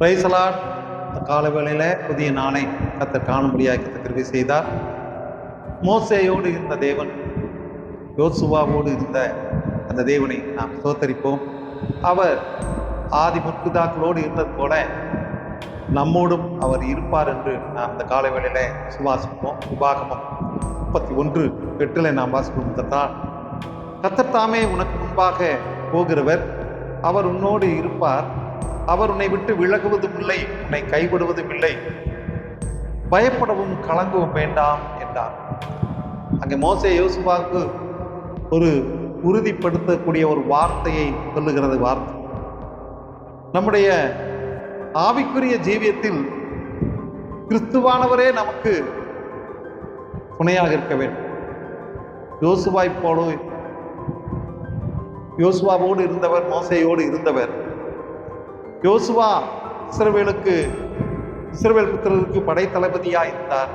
பிரைசலாட் இந்த கால வேளையில் புதிய நாளை கத்தர் காணும்படியாக கத்த செய்தார். மோசையோடு இருந்த தேவன் யோசுவாவோடு இருந்த அந்த தேவனை நாம் சோத்தரிப்போம் அவர் ஆதி முற்குதாக்களோடு இருந்தது போல நம்மோடும் அவர் இருப்பார் என்று நாம் இந்த காலை வேளையில் சுவாசிப்போம். உபாகமம் முப்பத்தி ஒன்று எட்டில் நாம் வாசிப்போம். கத்தால் கத்தர் தாமே உனக்கு முன்பாக போகிறவர் அவர் உன்னோடு இருப்பார். அவர் உன்னை விட்டு விலகுவதும் இல்லை உன்னை கைவிடுவதும் இல்லை. பயப்படவும் கலங்கவும் வேண்டாம் என்றார். அங்கே மோசே யோசுவாவுக்கு ஒரு உறுதிப்படுத்தக்கூடிய ஒரு வார்த்தையை சொல்லுகிறது வார்த்தை. நம்முடைய ஆவிக்குரிய ஜீவியத்தில் கிறிஸ்துவானவரே நமக்கு துணையாக இருக்க வேண்டும். யோசுவாய் போல யோசுவாவோடு இருந்தவர் மோசையோடு இருந்தவர். யோசுவா இஸ்ரவேலுக்கு இஸ்ரவேல் புத்திரருக்கு படைத்தளபதியாக இருந்தார்.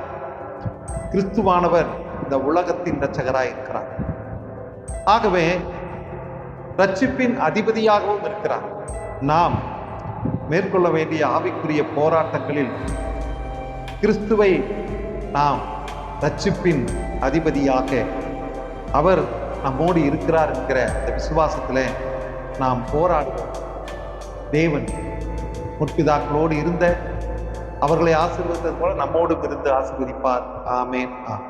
கிறிஸ்துவானவர் இந்த உலகத்தின் இரட்சகராய் இருக்கிறார். ஆகவே ரட்சிப்பின் அதிபதியாகவும் இருக்கிறார். நாம் மேற்கொள்ள வேண்டிய ஆவிக்குரிய போராட்டங்களில் கிறிஸ்துவை நாம் ரட்சிப்பின் அதிபதியாக அவர் நம்மோடு இருக்கிறார் என்கிற அந்த விசுவாசத்தில் நாம் போராடுவோம். தேவன் முற்பிதாக்களோடு இருந்த அவர்களை ஆசீர்வதித்தது போல நம்மோடும் இருந்து ஆசீர்வதிப்பார். ஆமேன். ஆ